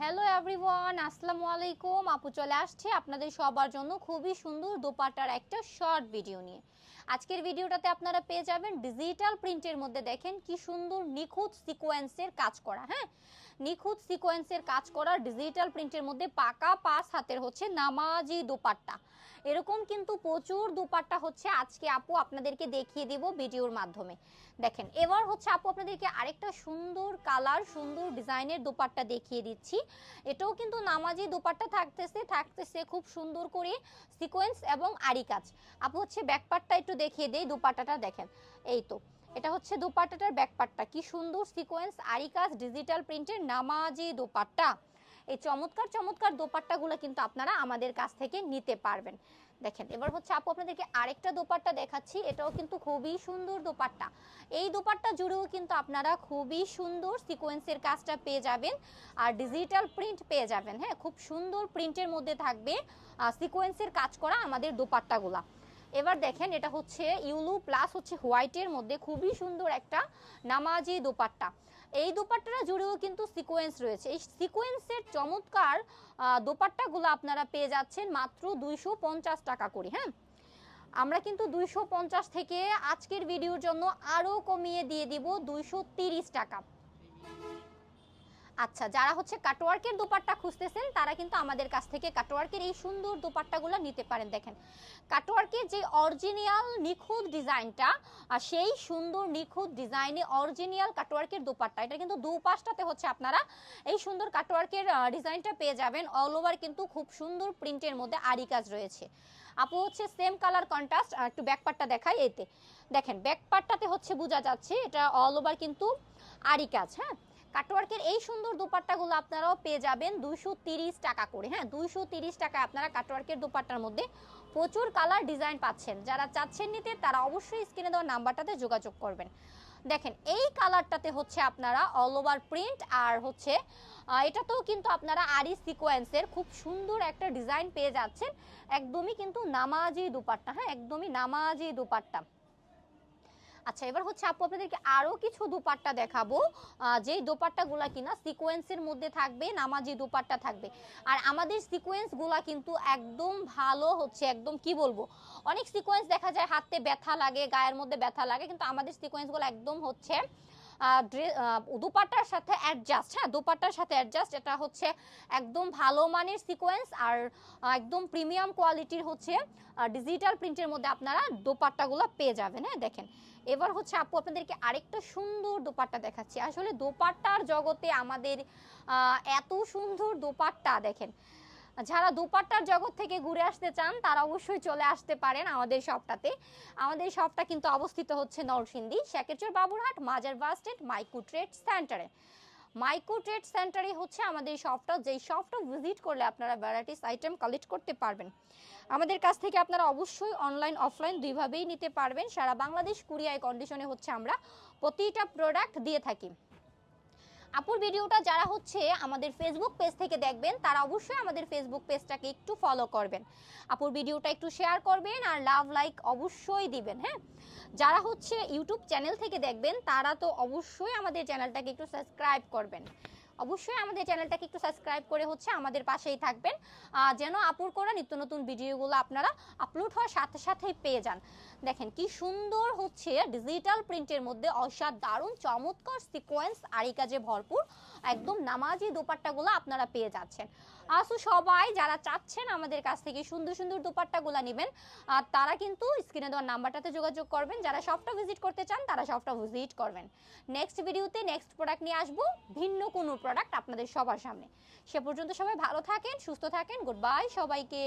Hello everyone আসসালামু আলাইকুম আপু চলে আসছে আপনাদের সবার জন্য খুবই সুন্দর দোপাটার একটা শর্ট ভিডিও নিয়ে। আজকের ভিডিওটাতে আপনারা পেয়ে যাবেন ডিজিটাল প্রিন্টের মধ্যে দেখেন কি সুন্দর নিখুঁত সিকোয়েন্সের কাজ করা হ্যাঁ? নিখুঁত সিকোয়েন্সের কাজ করা ডিজিটাল প্রিন্টের মধ্যে পাকা পাস হাতের হচ্ছে নামাজি দোপাট্টা। এরকম কিন্তু প্রচুর দোপাট্টা হচ্ছে আজকে আপু আপনাদেরকে দেখিয়ে দিব ভিডিওর মাধ্যমে। দেখেন, এবার হচ্ছে আপু আপনাদেরকে আরেকটা সুন্দর কালার সুন্দর ডিজাইনের দোপাট্টা দেখিয়ে দিচ্ছি। এটাও কিন্তু নামাজি দোপাট্টা থাকতেছে থাকতেছে খুব সুন্দর করে সিকোয়েন্স এবং আরি কাজ। আপু হচ্ছে ব্যাকপার্টটা একটু দেখিয়ে দেই, দোপাট্টাটা দেখেন। এই তো, এটা হচ্ছে দোপাট্টাটার ব্যাকপার্টটা কি সুন্দর সিকোয়েন্স আরিকাস ডিজিটাল প্রিন্টের নামাজি দোপাট্টা। এই চমৎকার চমৎকার দোপাট্টাগুলো কিন্তু আপনারা আমাদের কাছ থেকে নিতে পারবেন। দেখেন, এবার হচ্ছে আপু আপনাদেরকে আরেকটা দোপাট্টা দেখাচ্ছি, এটাও কিন্তু খুবই সুন্দর দোপাট্টা। এই দোপাট্টা জুড়েও কিন্তু আপনারা খুবই সুন্দর সিকোয়েন্সের কাজটা পেয়ে যাবেন, আর ডিজিটাল প্রিন্ট পেয়ে যাবেন। হ্যাঁ খুব সুন্দর প্রিন্টের মধ্যে থাকবে সিকোয়েন্সের কাজ করা আমাদের দোপাট্টাগুলা। এবার দেখেন এটা হচ্ছে ইউলু প্লাস হচ্ছে হোয়াইটের মধ্যে খুবই সুন্দর একটা নামাজি দোপাট্টা। এই দোপাট্টাটা জুড়েও কিন্তু সিকোয়েন্স রয়েছে। এই সিকোয়েন্সের চমৎকার দোপাট্টাগুলো আপনারা পেয়ে যাচ্ছেন মাত্র দুইশো পঞ্চাশ টাকা করে হ্যাঁ? আমরা কিন্তু দুইশো পঞ্চাশ থেকে আজকের ভিডিওর জন্য আরও কমিয়ে দিয়ে দিব দুইশো টাকা। আচ্ছা যারা হচ্ছে কাটওয়ার্কের দোপাট্টা খুঁজতেছেন, তারা কিন্তু আমাদের কাছ থেকে কাটওয়ার্কের এই সুন্দর দোপাট্টাগুলো নিতে পারেন। দেখেন কাটওয়ার্কের যে অরিজিনাল নিখুঁত ডিজাইনটা সেই সুন্দর নিখুঁত ডিজাইনে অরিজিনাল কাটওয়ার্কের দোপাট্টা, এটা কিন্তু দুপাশটাতে হচ্ছে আপনারা এই সুন্দর কাটওয়ার্কের ডিজাইনটা পেয়ে যাবেন। অল ওভার কিন্তু খুব সুন্দর প্রিন্টের মধ্যে আরি কাজ রয়েছে। আপু হচ্ছে সেম কালার কন্ট্রাস্ট একটু ব্যাকপার্টটা দেখাই এতে। দেখেন ব্যাকপার্টটাতে হচ্ছে বোঝা যাচ্ছে এটা অল ওভার কিন্তু আরি কাজ হ্যাঁ? কাটওয়ার্কের এই সুন্দর দোপাট্টাগুলো আপনারাও পেয়ে যাবেন দুইশো টাকা করে। হ্যাঁ দুইশো টাকায় আপনারা কাটওয়ার্কের দোপাট্টার মধ্যে প্রচুর কালার ডিজাইন পাচ্ছেন। যারা চাচ্ছেন নিতে, তারা অবশ্যই স্ক্রিনে দেওয়া নাম্বারটাতে যোগাযোগ করবেন। দেখেন, এই কালারটাতে হচ্ছে আপনারা অল ওভার প্রিন্ট আর হচ্ছে এটাতেও কিন্তু আপনারা আরি সিকোয়েন্সের খুব সুন্দর একটা ডিজাইন পেয়ে যাচ্ছেন। একদমই কিন্তু নামাজি দুপাট্টা হ্যাঁ একদমই নামাজি দুপাট্টা। আচ্ছা এবার হচ্ছে আপু আপনাদেরকে আরও কিছু দুপাট্টা দেখাবো। যেই দোপাট্টাগুলা কিনা সিকোয়েন্সের মধ্যে থাকবে, নামাজি দোপাট্টা থাকবে। আর আমাদের সিকোয়েন্সগুলা কিন্তু একদম ভালো হচ্ছে, একদম কি বলব? অনেক সিকোয়েন্স দেখা যায়, হাতে ব্যথা লাগে, গায়ের মধ্যে ব্যথা লাগে, কিন্তু আমাদের সিকোয়েন্সগুলো একদম হচ্ছে দুপাট্টার সাথে অ্যাডজাস্ট হ্যাঁ দুপাট্টার সাথে অ্যাডজাস্ট এটা হচ্ছে একদম ভালো মানের সিকোয়েন্স আর একদম প্রিমিয়াম কোয়ালিটির হচ্ছে ডিজিটাল প্রিন্টের মধ্যে আপনারা দোপাট্টাগুলো পেয়ে যাবেন হ্যাঁ দেখেন। এবার হচ্ছে আপু, আপনাদেরকে আরেকটা সুন্দর দোপাট্টা দেখাচ্ছি। আসলে দোপাট্টার জগতে আমাদের এত সুন্দর দোপাট্টা, দেখেন যারা দোপাট্টার জগৎ থেকে ঘুরে আসতে চান, তারা অবশ্যই চলে আসতে পারেন আমাদের শপটাতে। আমাদের শপটা কিন্তু অবস্থিত হচ্ছে নরসিংদী শেকেরচর বাবুরহাট, মাজার বাস স্ট্যান্ড, মাইকু ট্রেড সেন্টারে। মাইকো ট্রেড সেন্টারে হচ্ছে আমাদের শপটা। যেই শপটা ভিজিট করলে আপনারা ভ্যারাইটিস আইটেম কালেক্ট করতে পারবেন। আমাদের কাছ থেকে আপনারা অবশ্যই অনলাইন অফলাইন দুইভাবেই নিতে পারবেন। সারা বাংলাদেশ কুরিয়ায় কন্ডিশনে হচ্ছে আমরা প্রতিটা প্রোডাক্ট দিয়ে থাকি। আপুর ভিডিওটা যারা হচ্ছে আমাদের ফেসবুক পেজ থেকে দেখবেন, তারা অবশ্যই আমাদের ফেসবুক পেজটাকে একটু ফলো করবেন। আপুর ভিডিওটা একটু শেয়ার করবেন আর লাভ লাইক অবশ্যই দিবেন হ্যাঁ? যারা হচ্ছে ইউটিউব চ্যানেল থেকে দেখবেন, তারা তো অবশ্যই আমাদের চ্যানেলটাকে একটু সাবস্ক্রাইব করবেন। অবশ্যই আমাদের চ্যানেলটাকে একটু সাবস্ক্রাইব করে হচ্ছে আমাদের পাশেই থাকবেন যেন আপুর করা নিত্য নতুন ভিডিওগুলো আপনারা আপলোড হওয়ার সাথে সাথেই পেয়ে যান। দেখেন কি সুন্দর হচ্ছে ডিজিটাল প্রিন্টের মধ্যে অসাধারণ চমৎকার সিকোয়েন্স আরি কাজে ভরপুর একদম নামাজি দোপাট্টাগুলো আপনারা পেয়ে যাচ্ছেন। আসো সবাই যারা চাচ্ছেন আমাদের কাছ থেকে সুন্দর সুন্দর দোপাট্টাগুলো নেবেন আর তারা কিন্তু স্ক্রিনে দেওয়ার নাম্বারটাতে যোগাযোগ করবেন। যারা শপটা ভিজিট করতে চান, তারা শপটা ভিজিট করবেন। নেক্সট ভিডিওতে নেক্সট প্রোডাক্ট নিয়ে আসব, ভিন্ন কোনো প্রোডাক্ট আপনাদের সবার সামনে। সে পর্যন্ত সবাই ভালো থাকেন সুস্থ থাকেন গুড বাই সবাইকে।